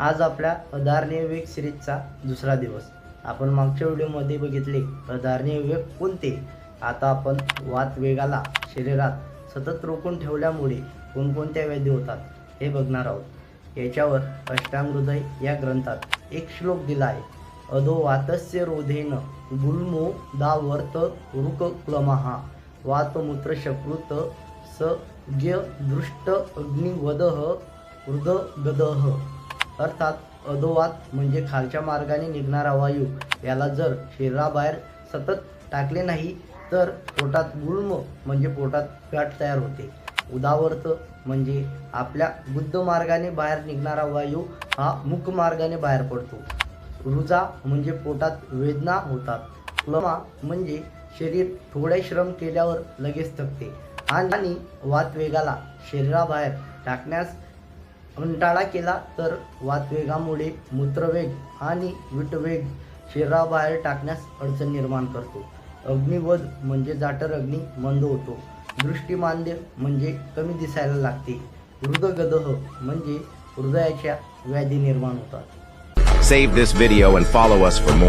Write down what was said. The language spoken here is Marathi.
आज आपल्या अधारणीय वेग सिरीजचा दुसरा दिवस. आपण मागच्या व्हिडिओमध्ये बघितले अधारणीय वेग कोणते? आता आपण वात वेगाला शरीरात सतत रोखून ठेवल्यामुळे कोणकोणत्या व्याधी होतात हे बघणार आहोत. याच्यावर अष्टामृदय या ग्रंथात एक श्लोक दिला आहे. अधो वातस्य रोधेन गुल्मो दावर्त रुक क्लमहा वातमूत्र शकृत स दृष्ट अग्निवदह हृदगदह अर्थात अधोवात म्हणजे खालच्या मार्गाने निघणारा वायू. याला जर शरीराबाहेर सतत टाकले नाही तर पोटात गुळम म्हणजे पोटात फॅट तयार होते. उदावर्त म्हणजे आपल्या बुद्ध मार्गाने बाहेर निघणारा वायू हा मुख मार्गाने बाहेर पडतो. रुजा म्हणजे पोटात वेदना होतात. क्लमा म्हणजे शरीर थोडे श्रम केल्यावर लगेच थकते. आणि वात वेगाला शरीराबाहेर टाकण्यास कंटाळा केला तर वातवेगामुळे मूत्रवेग आणि विटवेग शरीराबाहेर टाकण्यास अडचण निर्माण करतो. अग्निवध म्हणजे जाटर अग्नी मंद होतो. दृष्टिमांद्य म्हणजे कमी दिसायला लागते. हृदगदह म्हणजे हृदयाच्या व्याधी निर्माण होतात. Save this video and follow us for more.